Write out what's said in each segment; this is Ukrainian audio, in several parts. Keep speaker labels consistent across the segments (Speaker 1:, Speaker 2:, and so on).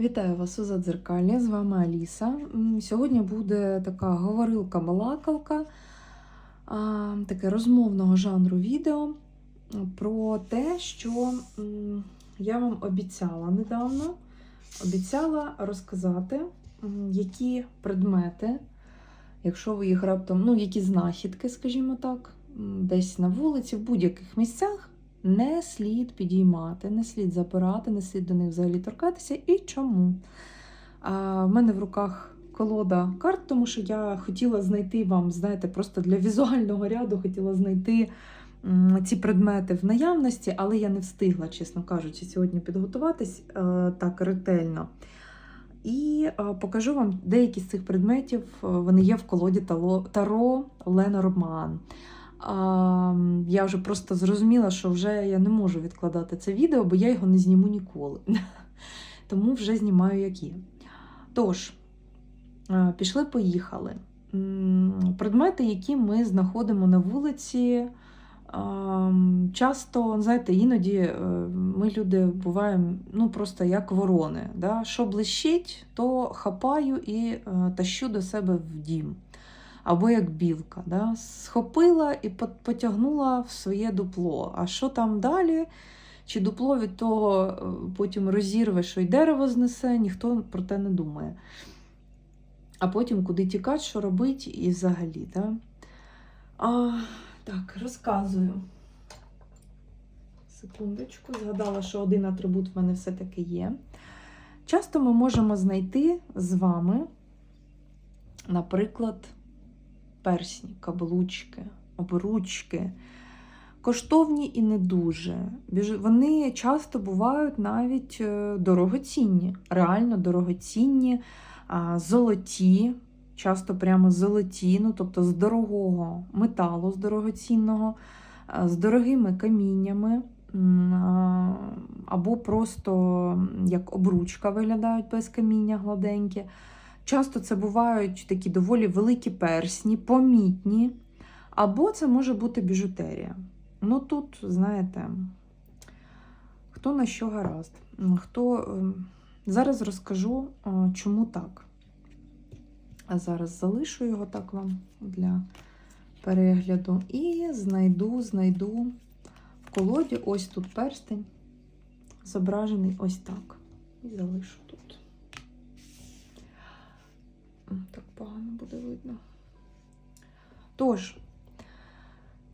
Speaker 1: Вітаю вас у Задзеркалі, з вами Аліса. Сьогодні буде така говорилка-балакалка, таке розмовного жанру відео про те, що я вам обіцяла недавно. Обіцяла розказати, які предмети, якщо ви їх раптом, ну, які знахідки, скажімо так, десь на вулиці, в будь-яких місцях. Не слід підіймати, не слід запирати, не слід до них взагалі торкатися. І чому? А, в мене в руках колода карт, тому що я хотіла знайти вам, знаєте, просто для візуального ряду хотіла знайти ці предмети в наявності, але я не встигла, чесно кажучи, сьогодні підготуватись е, так ретельно. І е, покажу вам деякі з цих предметів. е, Вони є в колоді Таро, Таро Ленорман. А, я вже просто зрозуміла, що вже я не можу відкладати це відео, бо я його не зніму ніколи. Тому вже знімаю, як є. Тож, е, пішли-поїхали. Предмети, які ми знаходимо на вулиці. Часто, знаєте, іноді е, ми люди буваємо ну, просто як ворони. Да? Що блищить, то хапаю і е, тащу до себе в дім або як білка. Да? Схопила і пот- потягнула в своє дупло. А що там далі? Чи дупло від того е, потім розірве, що й дерево знесе, ніхто про те не думає. А потім куди тікати, що робити і взагалі. Да? А, так, розказую. Секундочку, згадала, що один атрибут в мене все-таки є. Часто ми можемо знайти з вами, наприклад, персні, каблучки, обручки. Коштовні і не дуже. Вони часто бувають навіть е, дорогоцінні, реально дорогоцінні, золоті, часто прямо золоті, ну, тобто з дорогого металу, з дорогоцінного, з дорогими каміннями, або просто як обручка виглядають без каміння гладенькі. Часто це бувають такі доволі великі персні, помітні, або це може бути біжутерія. Ну тут, знаєте, хто на що гаразд. Хто... ем, Зараз розкажу, е, чому так. А зараз залишу його так вам для перегляду. І знайду, знайду в колоді ось тут перстень, зображений ось так. І залишу тут. Так погано буде видно. Тож,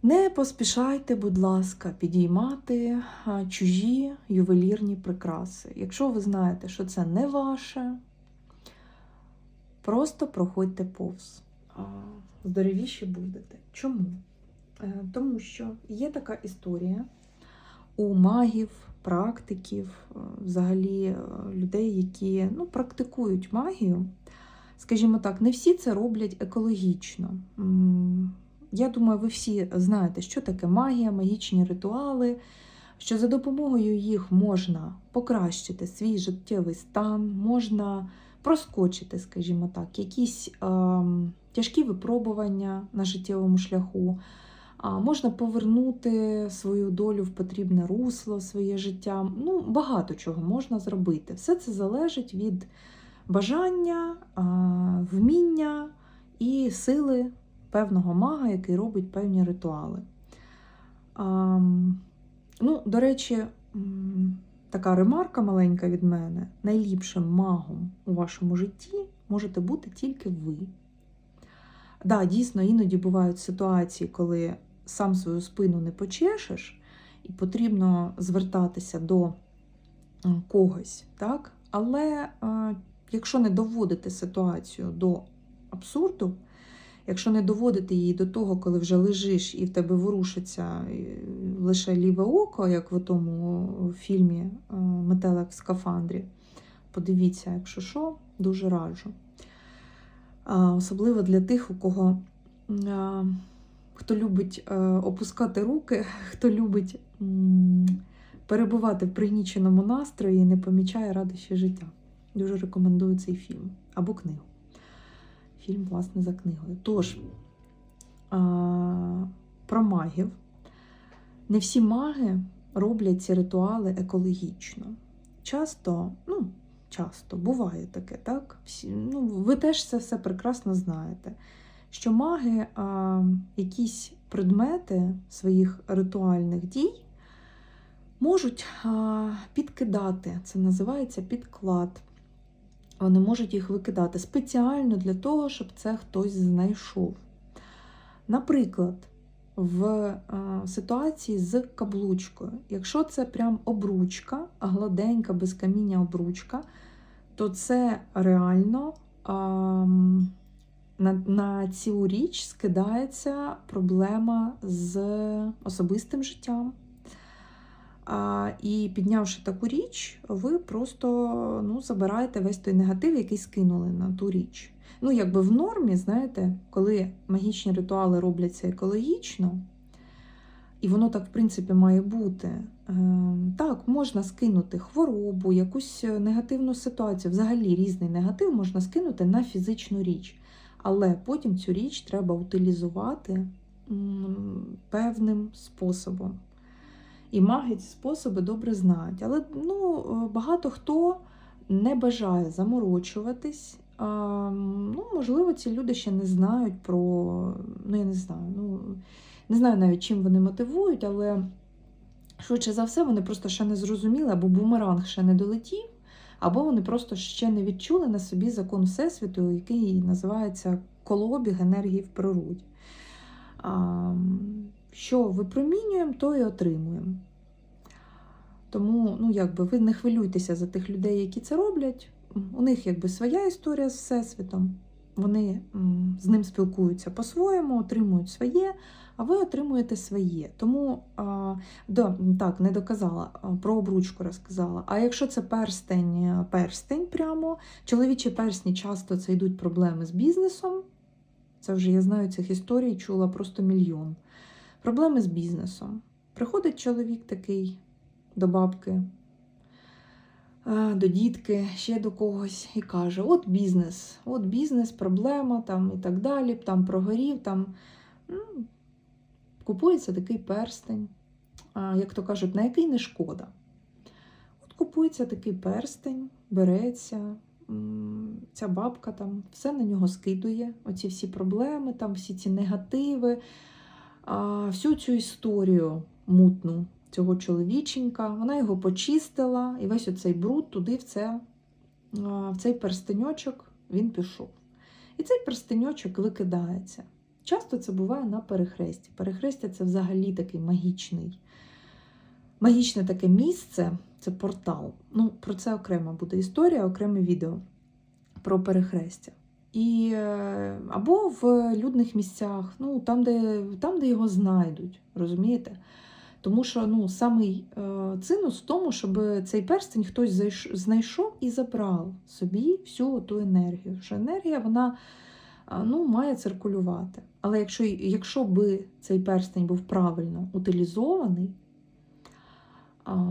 Speaker 1: не поспішайте, будь ласка, підіймати чужі ювелірні прикраси. Якщо ви знаєте, що це не ваше, просто проходьте повз. Здоровіші будете. Чому? Е, Тому що є така історія у магів, практиків, е, взагалі е, людей, які ну, практикують магію. Скажімо так, не всі це роблять екологічно. Я думаю, ви всі знаєте, що таке магія, магічні ритуали, що за допомогою їх можна покращити свій життєвий стан, можна проскочити, скажімо так, якісь ем, тяжкі випробування на життєвому шляху, а можна повернути свою долю в потрібне русло, своє життя. Ну, багато чого можна зробити. Все це залежить від бажання, вміння і сили певного мага, який робить певні ритуали. Ну, до речі, така ремарка маленька від мене: найліпшим магом у вашому житті можете бути тільки ви. Да, дійсно, іноді бувають ситуації, коли сам свою спину не почешеш, і потрібно звертатися до когось, так? Але якщо не доводити ситуацію до абсурду, якщо не доводити її до того, коли вже лежиш і в тебе ворушиться е, лише ліве око, як в тому фільмі е, Метелик в скафандрі, подивіться, якщо що, дуже раджу. Особливо для тих, у кого хто любить е, опускати руки, хто любить перебувати в пригніченому настрої і не помічає радощі життя. Дуже рекомендую цей фільм або книгу. Фільм, власне, за книгою. Тож, про магів. Не всі маги роблять ці ритуали екологічно. Часто, ну, часто. Буває таке, так? Всі, ну, ви теж це все прекрасно знаєте. Що маги а, якісь предмети своїх ритуальних дій можуть а, підкидати. Це називається підклад. Вони можуть їх викидати спеціально для того, щоб це хтось знайшов. Наприклад, в е, ситуації з каблучкою. Якщо це прям обручка, гладенька, без каміння обручка, то це реально а, на, на цю річ скидається проблема з особистим життям. І піднявши таку річ, ви просто ну, забираєте весь той негатив, який скинули на ту річ. Ну, якби в нормі, знаєте, коли магічні ритуали робляться екологічно, і воно так, в принципі, має бути. е, Так, можна скинути хворобу, якусь негативну ситуацію. Взагалі різний негатив можна скинути на фізичну річ. Але потім цю річ треба утилізувати певним способом. І маги ці способи добре знають. Але ну, е, багато хто не бажає заморочуватись. А, ну, Можливо, ці люди ще не знають про. Ну, я не знаю. Ну, не знаю навіть, чим вони мотивують, але швидше за все, вони просто ще не зрозуміли, або бумеранг ще не долетів, або вони просто ще не відчули на собі закон Всесвіту, який називається колообіг енергії в природі. А, що випромінюємо, то і отримуємо. Тому, ну, якби ви не хвилюйтеся за тих людей, які це роблять. У них якби своя історія з Всесвітом. Вони з ним спілкуються по-своєму, отримують своє, а ви отримуєте своє. Тому а, да, так, не доказала, про обручку розказала. А якщо це перстень, перстень прямо, чоловічі персні часто це йдуть проблеми з бізнесом. Це вже я знаю цих історій, чула просто мільйон. Проблеми з бізнесом. Приходить чоловік такий до бабки, до дітки, ще до когось, і каже: От бізнес, от бізнес, проблема там і так далі, там прогорів, там ну, купується такий перстень, як то кажуть, на який не шкода. От купується такий перстень, береться. Ця бабка там все на нього скидує, оці всі проблеми, там всі ці негативи, всю цю історію мутну цього чоловіченька. Вона його почистила, і весь оцей бруд туди, в, це, в цей перстеньочок, він пішов. І цей перстеньочок викидається. Часто це буває на перехресті. Перехрестя це взагалі такий магічний, магічне таке місце, це портал. Ну, Про це окрема буде історія, окреме відео про перехрестя. І, е, або в людних місцях, ну, там, де, там, де його знайдуть, розумієте? Тому що ну, самий е, цинус в тому, щоб цей перстень хтось знайшов і забрав собі всю ту енергію. Що енергія вона ну, має циркулювати. Але якщо, якщо би цей перстень був правильно утилізований,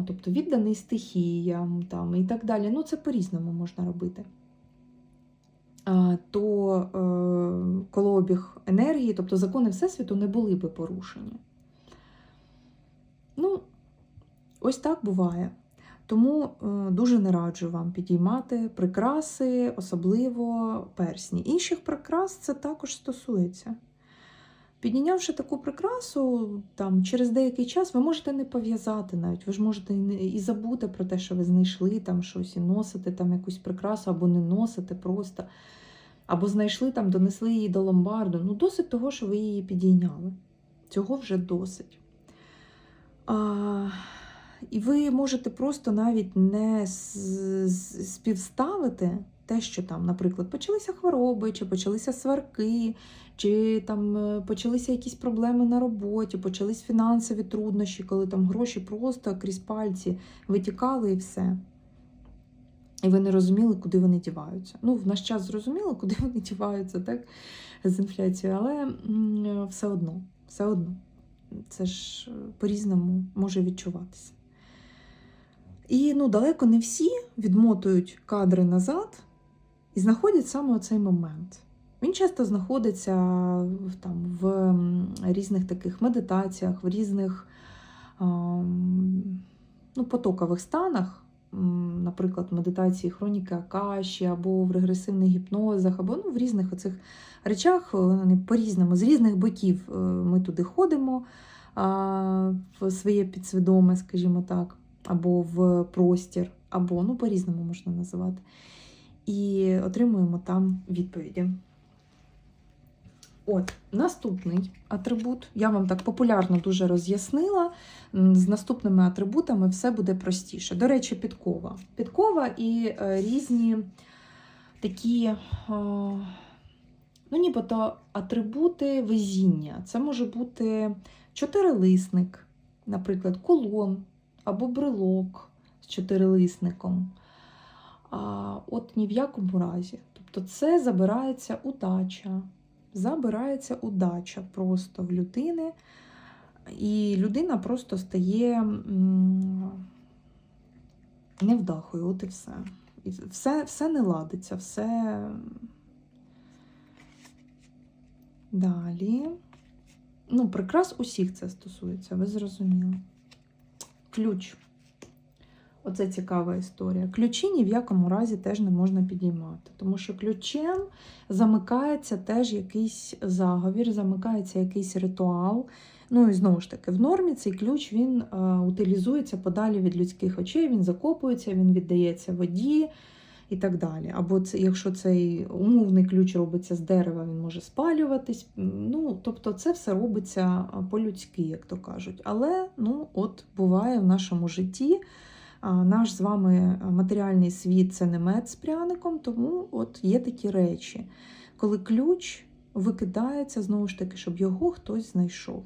Speaker 1: тобто відданий стихіям там, і так далі, ну це по-різному можна робити. То е, колообіг енергії, тобто закони Всесвіту не були би порушені. Ну, ось так буває. Тому е, дуже не раджу вам підіймати прикраси, особливо персні. Інших прикрас це також стосується. Піднявши таку прикрасу, там, через деякий час ви можете не пов'язати навіть, ви ж можете і забути про те, що ви знайшли там щось, і носите там якусь прикрасу, або не носите просто, або знайшли там, донесли її до ломбарду. Ну, досить того, що ви її підійняли. Цього вже досить. А, і ви можете просто навіть не співставити те, що там, наприклад, почалися хвороби, чи почалися сварки, чи там е, почалися якісь проблеми на роботі, почались фінансові труднощі, коли там гроші просто крізь пальці витікали і все. І ви не розуміли, куди вони діваються. Ну, в наш час зрозуміло, куди вони діваються, так, з інфляцією, але все одно, все одно. Це ж е, по-різному може відчуватися. І ну, далеко не всі відмотують кадри назад і знаходять саме оцей момент. Він часто знаходиться там, в різних таких медитаціях, в різних ну, потокових станах, наприклад, медитації хроніки Акаші, або в регресивних гіпнозах, або ну, в різних оцих речах, е, вони по-різному, з різних боків е, ми туди ходимо в своє підсвідоме, скажімо так, або в простір, або ну, по-різному можна називати. І отримуємо там відповіді. От, наступний атрибут. Я вам так популярно дуже роз'яснила. З наступними атрибутами все буде простіше. До речі, підкова. Підкова і е, різні такі, е, ну, нібито атрибути везіння. Це може бути чотирилисник, наприклад, кулон або брелок з чотирилисником. От ні в якому разі. Тобто це забирається удача. Забирається удача просто в людини, і людина просто стає невдахою, от і все. І все, все не ладиться, все. Далі. Ну, прикрас усіх це стосується, ви зрозуміли. Ключ. Оце цікава історія. Ключі ні в якому разі теж не можна підіймати, тому що ключем замикається теж якийсь заговір, замикається якийсь ритуал. Ну і знову ж таки, в нормі цей ключ він е, утилізується подалі від людських очей, він закопується, він віддається воді і так далі. Або це, якщо цей умовний ключ робиться з дерева, він може спалюватись. Ну, тобто, це все робиться е, по-людськи, як то кажуть. Але ну, от буває в нашому житті. Наш з вами матеріальний світ це не мед з пряником, тому от є такі речі, коли ключ викидається, знову ж таки, щоб його хтось знайшов.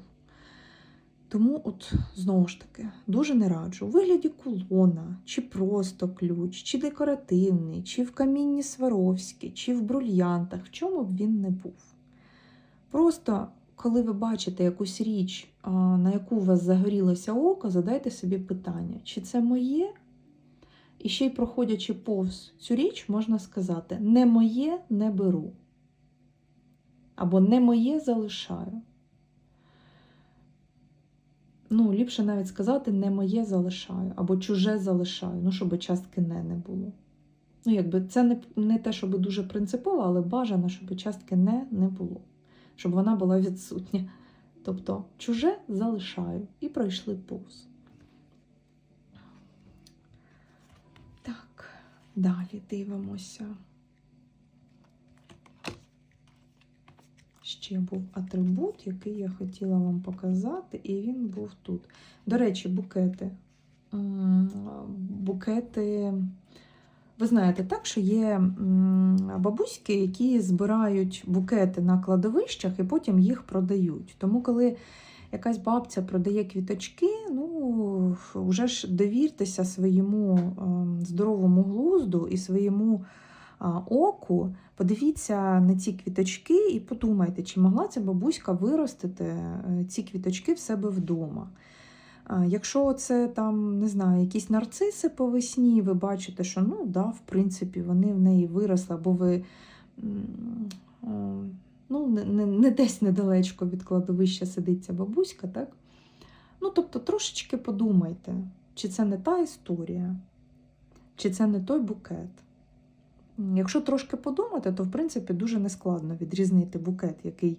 Speaker 1: Тому, от, знову ж таки, дуже не раджу. У вигляді кулона, чи просто ключ, чи декоративний, чи в камінні Сваровські, чи в брульянтах, в чому б він не був. Просто, коли ви бачите якусь річ, на яку у вас загорілося око, задайте собі питання, чи це моє? І ще й проходячи повз цю річ, можна сказати: не моє не беру. Або не моє залишаю. Ну, ліпше навіть сказати не моє залишаю, або чуже залишаю, ну, щоб частки не не було. Ну, якби це не, не те, щоб дуже принципово, але бажано, щоб частки не не було, щоб вона була відсутня. Тобто, чуже залишаю і пройшли повз. Так, далі дивимося. Ще був атрибут, який я хотіла вам показати, і він був тут. До речі, букети. Букети. Ви знаєте, так, що є бабуськи, які збирають букети на кладовищах і потім їх продають. Тому, коли якась бабця продає квіточки, ну вже ж довіртеся своєму ем, здоровому глузду і своєму оку, подивіться на ці квіточки і подумайте, чи могла ця бабуська виростити е, ці квіточки в себе вдома. Якщо це там, не знаю, якісь нарциси по весні, ви бачите, що ну, да, в принципі, вони в неї виросли, або ви ну, не, не, не десь недалечко від кладовища сидить ця бабуська, так? Ну, тобто, трошечки подумайте, чи це не та історія, чи це не той букет. Якщо трошки подумати, то в принципі дуже нескладно відрізнити букет, який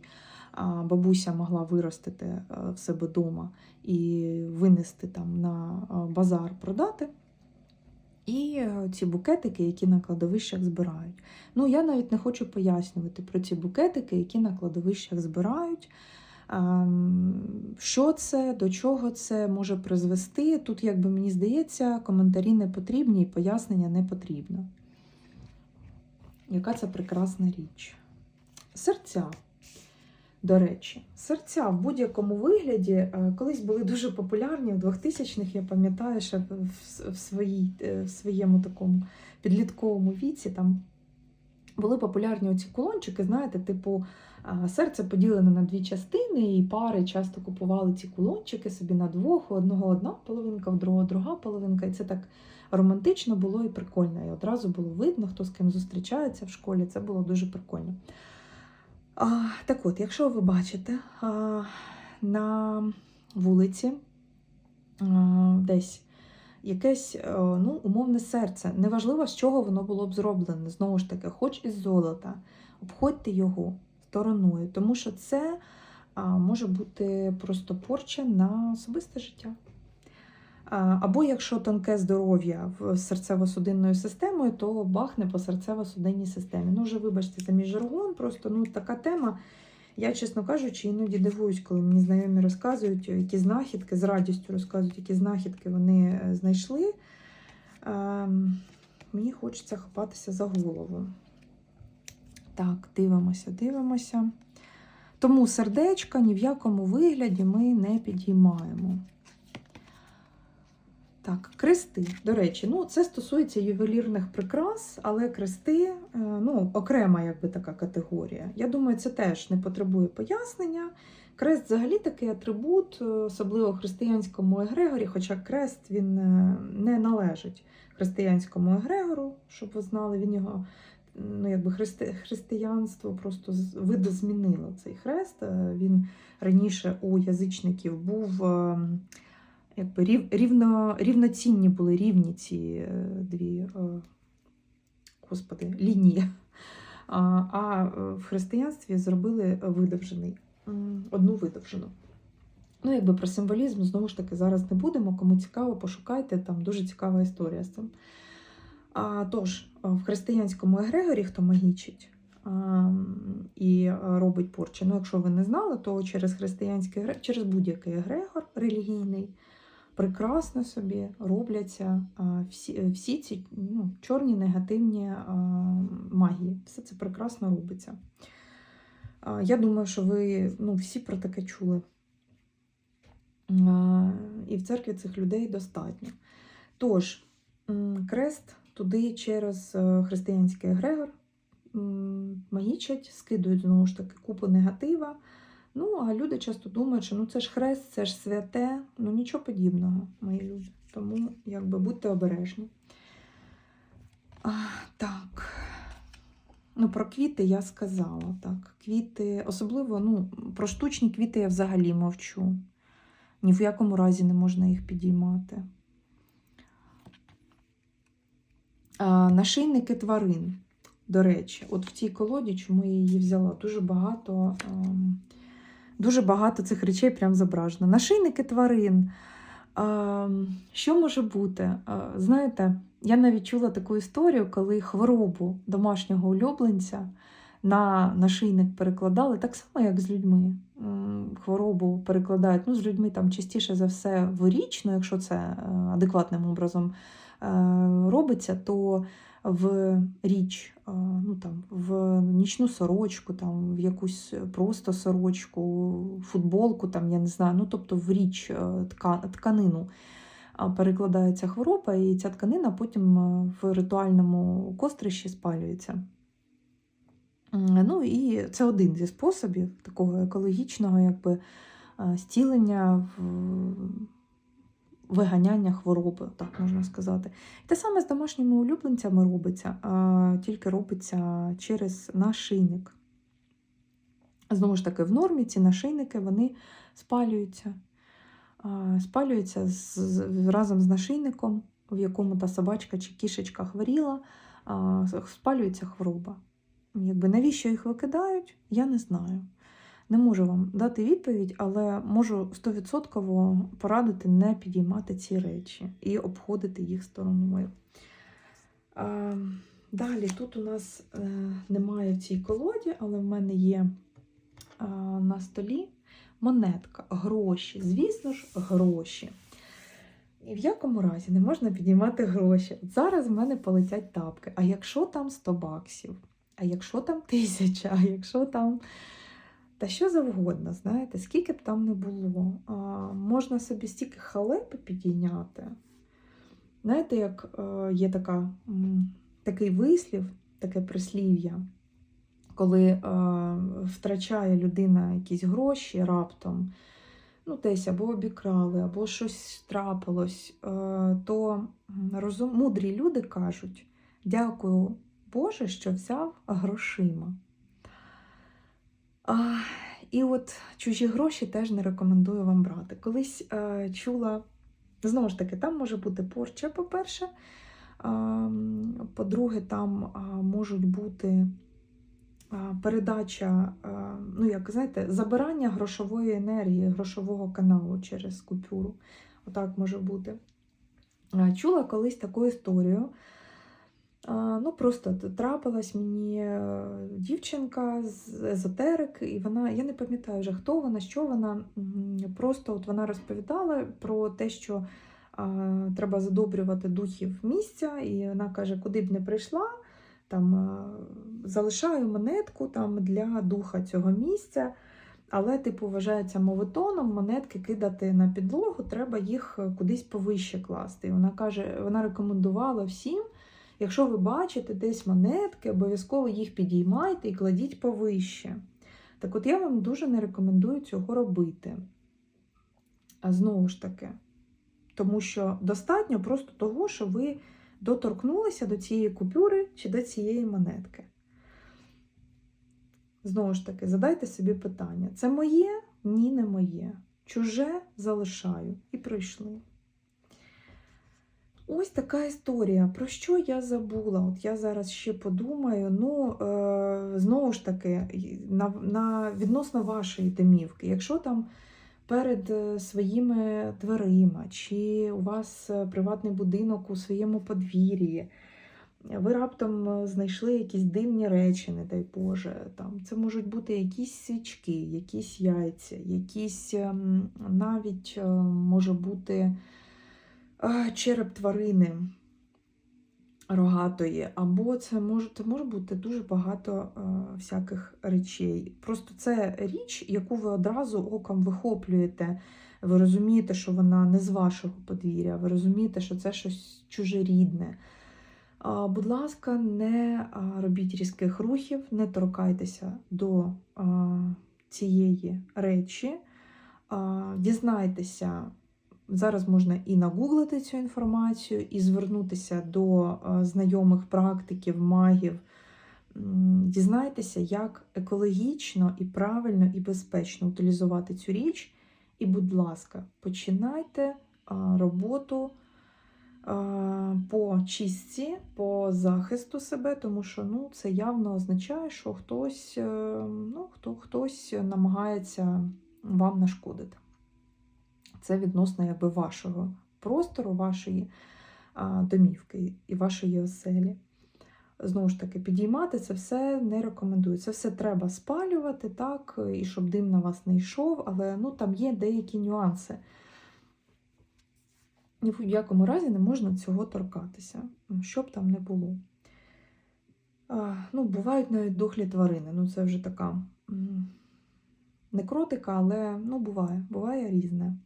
Speaker 1: бабуся могла виростити е, в себе вдома і винести там на базар продати. І е, ці букетики, які на кладовищах збирають. Ну, я навіть не хочу пояснювати про ці букетики, які на кладовищах збирають. Ем, Що це, до чого це може призвести. Тут, якби мені здається, коментарі не потрібні і пояснення не потрібно. Яка це прекрасна річ. Серця. До речі, серця в будь-якому вигляді е, колись були дуже популярні в 2000-х, я пам'ятаю, ще в, своїй, е, в своєму такому підлітковому віці там були популярні оці кулончики, знаєте, типу серце поділене на дві частини, і пари часто купували ці кулончики собі на двох, у одного одна половинка, у другого друга половинка. І це так романтично було і прикольно. І одразу було видно, хто з ким зустрічається в школі. Це було дуже прикольно. А, Так от, якщо ви бачите а, на вулиці а, десь якесь е, ну, умовне серце. Неважливо, з чого воно було б зроблене. Знову ж таки, хоч із золота. Обходьте його стороною, тому що це а, може бути просто порча на особисте життя. Або якщо тонке здоров'я в серцево-судинною системою, то бахне по серцево-судинній системі. Ну, вже вибачте, за мій жаргон, просто ну, така тема. Я, чесно кажучи, іноді дивуюсь, коли мені знайомі розказують, які знахідки, з радістю розказують, які знахідки вони е, знайшли. Ем, Мені хочеться хапатися за голову. Так, дивимося, дивимося. Тому сердечка ні в якому вигляді ми не підіймаємо. Так, крести. До речі, ну це стосується ювелірних прикрас, але крести е, ну, окрема якби така категорія. Я думаю, це теж не потребує пояснення. Крест взагалі такий атрибут, е, особливо християнському егрегорі, хоча крест він е, не належить християнському егрегору, щоб ви знали, він його ну, якби христи, християнство просто видозмінило цей хрест. Він раніше у язичників був е, якби рів, рівно, рівноцінні були рівні ці е, дві е, господи, лінії. А, а е, в християнстві зробили видовжений, одну видовжену. Ну, якби про символізм знову ж таки зараз не будемо. Кому цікаво, пошукайте, там дуже цікава історія з цим. А, тож, в християнському егрегорі, хто магічить а, і робить порчі, ну, якщо ви не знали, то через християнський через будь-який егрегор релігійний прекрасно собі робляться всі, всі ці ну, чорні негативні магії. Все це прекрасно робиться. Я думаю, що ви ну, всі про таке чули. І в церкві цих людей достатньо. Тож, крест туди через е, християнський егрегор магічать, скидують знову ж таки купу негатива. Ну, а люди часто думають, що ну це ж хрест, це ж святе, ну нічого подібного, мої люди. Тому якби будьте обережні. А, так. Ну, про квіти я сказала. так. Квіти, особливо, ну, про штучні квіти я взагалі мовчу. Ні в якому разі не можна їх підіймати. А, нашийники тварин. До речі, от в цій колоді, чому я її взяла, дуже багато, ем, дуже багато цих речей прям зображено. Нашийники тварин. Що може бути? Знаєте, я навіть чула таку історію, коли хворобу домашнього улюбленця на нашийник перекладали так само, як з людьми. Хворобу перекладають ну, з людьми там частіше за все ворічно, якщо це е, адекватним образом е, робиться, то в річ, е, ну, там, в нічну сорочку, там, в якусь просто сорочку, футболку, там, я не знаю, ну, тобто в річ е, тка- тканину перекладається хвороба, і ця тканина потім е, в ритуальному кострищі спалюється. Ну і це один зі способів такого екологічного якби, е, стілення, в- виганяння хвороби, так можна сказати. Те саме з домашніми улюбленцями робиться, а тільки робиться через нашийник. Знову ж таки, в нормі ці нашийники вони спалюються. Спалюються з- разом з нашийником, в якому та собачка чи кішечка хворіла, спалюється хвороба. Якби навіщо їх викидають, я не знаю. Не можу вам дати відповідь, але можу 100% порадити не підіймати ці речі і обходити їх стороною. Далі тут у нас е, немає в цій колоді, але в мене є на столі монетка, гроші. Звісно ж, гроші. І в якому разі не можна підіймати гроші. Зараз в мене полетять тапки. А якщо там 100 баксів, а якщо там тисяча, а якщо там. Та що завгодно, знаєте, скільки б там не було. А, можна собі стільки халепи підійняти. Знаєте, як е, є така, м, такий вислів, таке прислів'я, коли е, втрачає людина якісь гроші раптом, ну, десь або обікрали, або щось трапилось, е, то розум, мудрі люди кажуть: дякую Боже, що взяв грошима. І от чужі гроші теж не рекомендую вам брати. Колись е, чула Знову ж таки, там може бути порча, по-перше. М, По-друге, там а, можуть бути а, передача, а, ну, як знаєте, забирання грошової енергії, грошового каналу через купюру. Отак може бути. Чула колись таку історію. Ну, просто трапилась мені е, дівчинка з езотерик, і вона, я не пам'ятаю вже, хто вона, що вона. Просто от вона розповідала про те, що а, треба задобрювати духів місця, і вона каже, куди б не прийшла, там а, залишаю монетку там для духа цього місця. Але, типу, вважається мовитоном монетки кидати на підлогу, треба їх кудись повище класти. І вона каже, вона рекомендувала всім, якщо ви бачите десь монетки, обов'язково їх підіймайте і кладіть повище. Так от я вам дуже не рекомендую цього робити. А знову ж таки, тому що достатньо просто того, що ви доторкнулися до цієї купюри чи до цієї монетки. Знову ж таки, задайте собі питання: це моє? Ні, не моє. Чуже залишаю і прийшли. Ось така історія. Про що я забула? От я зараз ще подумаю. Ну, е, знову ж таки, на, на відносно вашої домівки, якщо там перед е, своїми дверима, чи у вас е, приватний будинок у своєму подвір'ї, ви раптом е, знайшли якісь дивні речі, не дай Боже. Там, це можуть бути якісь свічки, якісь яйця, якісь ем, навіть може бути череп тварини рогатої, або це може, це може бути дуже багато всяких речей. Просто це річ, яку ви одразу оком вихоплюєте. Ви розумієте, що вона не з вашого подвір'я, ви розумієте, що це щось чужерідне. А, Будь ласка, не робіть різких рухів, не торкайтеся до цієї речі. Дізнайтеся, зараз можна і нагуглити цю інформацію, і звернутися до знайомих практиків, магів. Дізнайтеся, як екологічно і правильно і безпечно утилізувати цю річ. І, будь ласка, починайте роботу по чистці, по захисту себе, тому що ну, це явно означає, що хтось, е, ну, хто, хтось намагається вам нашкодити. Це відносно якби, вашого простору, вашої домівки і вашої оселі. Знову ж таки, підіймати це все не рекомендую. Це все треба спалювати, так, і щоб дим на вас не йшов, але ну, там є деякі нюанси. Ні в якому разі не можна цього торкатися, що б там не було. А, ну, бувають навіть дохлі тварини. Ну, це вже така м, некротика, але ну, буває, буває різне.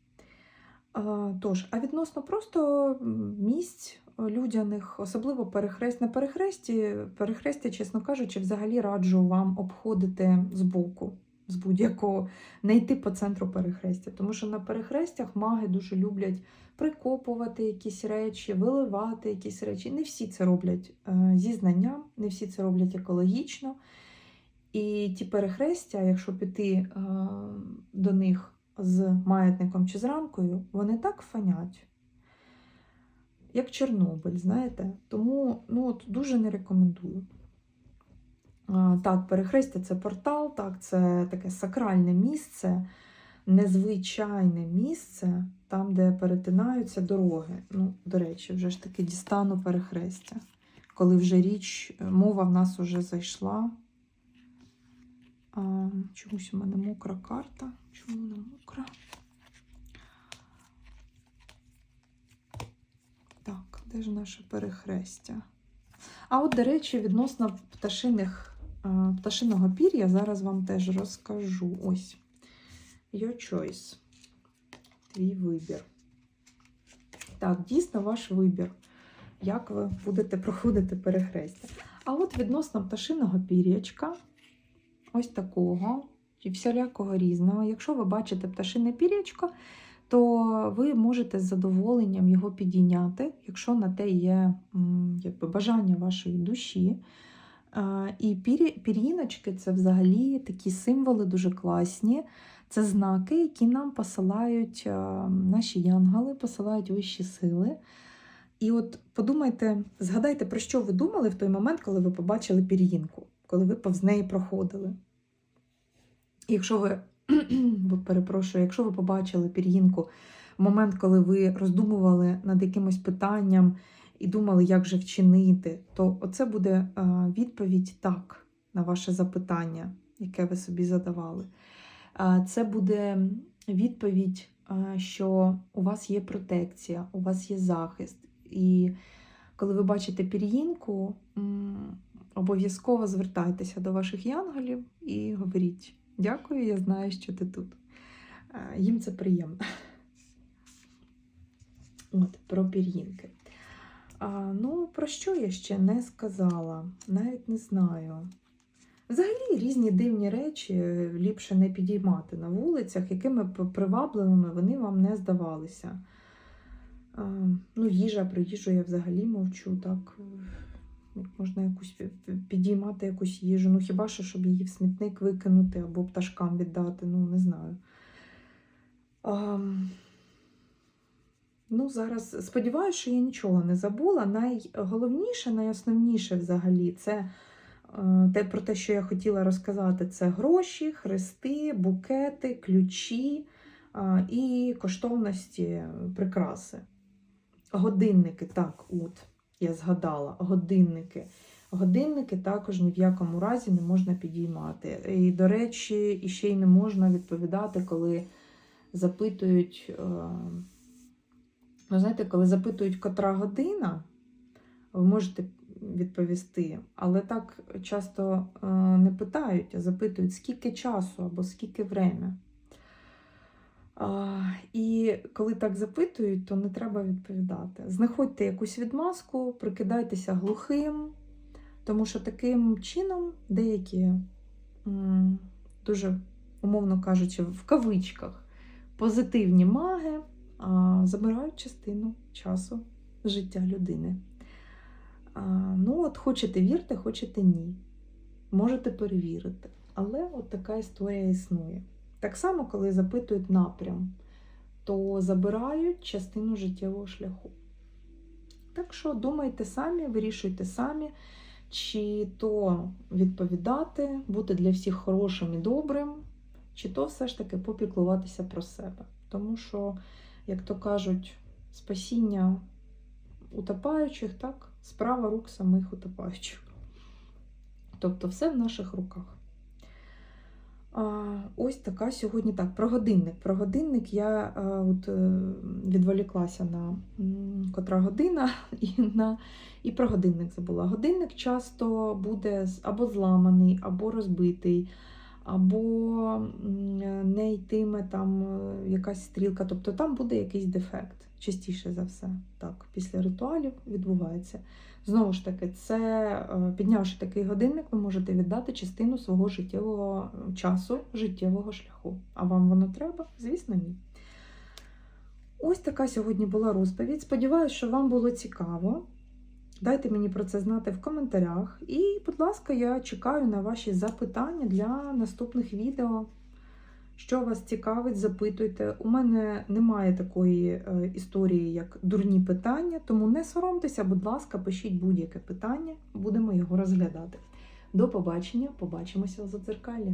Speaker 1: Тож, а відносно просто місць людяних, особливо перехрест на перехресті, перехрестя, чесно кажучи, взагалі раджу вам обходити збоку, з будь-якого, не йти по центру перехрестя. Тому що на перехрестях маги дуже люблять прикопувати якісь речі, виливати якісь речі. Не всі це роблять е, зі знанням, не всі це роблять екологічно. І ті перехрестя, якщо піти е, до них з маятником чи з рамкою, вони так фанять, як Чорнобиль, знаєте. Тому ну, от, дуже не рекомендую. А, Так, перехрестя це портал, так, це таке сакральне місце, незвичайне місце, там, де перетинаються дороги. Ну, до речі, вже ж таки дістану перехрестя. Коли вже річ, мова в нас вже зайшла. А, чомусь у мене мокра карта. Чому вона мокра? Так, де ж наше перехрестя? А от, до речі, відносно пташиних, пташиного пір'я зараз вам теж розкажу. Ось. Your choice. Твій вибір. Так, дійсно ваш вибір, як ви будете проходити перехрестя. А от відносно пташиного пір'ячка, ось такого, і всілякого різного. Якщо ви бачите пташине пір'ячко, то ви можете з задоволенням його підійняти, якщо на те є якби, бажання вашої душі. І пір'їночки це взагалі такі символи дуже класні. Це знаки, які нам посилають наші янголи, посилають вищі сили. І от подумайте, згадайте, про що ви думали в той момент, коли ви побачили пір'їнку, коли ви повз неї проходили. Якщо ви, перепрошую, якщо ви побачили пір'їнку в момент, коли ви роздумували над якимось питанням і думали, як же вчинити, то оце буде відповідь так на ваше запитання, яке ви собі задавали. Це буде відповідь, що у вас є протекція, у вас є захист. І коли ви бачите пір'їнку, обов'язково звертайтеся до ваших янголів і говоріть: дякую, я знаю, що ти тут. Е, Їм це приємно. От, про пір'їнки. Ну, про що я ще не сказала? Навіть не знаю. Взагалі різні дивні речі е, ліпше не підіймати на вулицях, якими привабливими вони вам не здавалися. Ну, їжа, про їжу я взагалі мовчу, так. Можна якусь пі- пі- підіймати якусь їжу. Ну, хіба що, щоб її в смітник викинути або пташкам віддати, ну, не знаю. А, ну, зараз сподіваюся, що я нічого не забула. Найголовніше, найосновніше взагалі це е, те, про те, що я хотіла розказати, це гроші, хрести, букети, ключі і коштовності прикраси. Годинники, так, от, я згадала, годинники. Годинники також ні в якому разі не можна підіймати. І, до речі, ще й не можна відповідати, коли запитують. е, Ну, знаєте, коли запитують, котра година, ви можете відповісти, але так часто е, не питають, а запитують, скільки часу або скільки время. І коли так запитують, то не треба відповідати. Знаходьте якусь відмазку, прикидайтеся глухим, тому що таким чином деякі, дуже, умовно кажучи, в кавичках позитивні маги забирають частину часу життя людини. Ну, от хочете вірте, хочете ні. Можете перевірити. Але от така історія існує. Так само, коли запитують напрям, то забирають частину життєвого шляху. Так що думайте самі, вирішуйте самі, чи то відповідати, бути для всіх хорошим і добрим, чи то все ж таки попіклуватися про себе. Тому що, як то кажуть, спасіння утопаючих, так, справа рук самих утопаючих. Тобто все в наших руках. Ось така сьогодні так. Про годинник. Про годинник я а, от, е, відволіклася на котра година і, на, і про годинник забула. Годинник часто буде або зламаний, або розбитий, або не йтиме там е, якась стрілка. Тобто там буде якийсь дефект, частіше за все. Так, після ритуалів відбувається. Знову ж таки, це е, піднявши такий годинник, ви можете віддати частину свого життєвого е, часу, життєвого шляху. А вам воно треба? Звісно, ні. Ось така сьогодні була розповідь. Сподіваюсь, що вам було цікаво. Дайте мені про це знати в коментарях. І, будь ласка, я чекаю на ваші запитання для наступних відео. Що вас цікавить, запитуйте. У мене немає такої е, історії, як дурні питання, тому не соромтеся, будь ласка, пишіть будь-яке питання, будемо його розглядати. До побачення, побачимося у задзеркалі.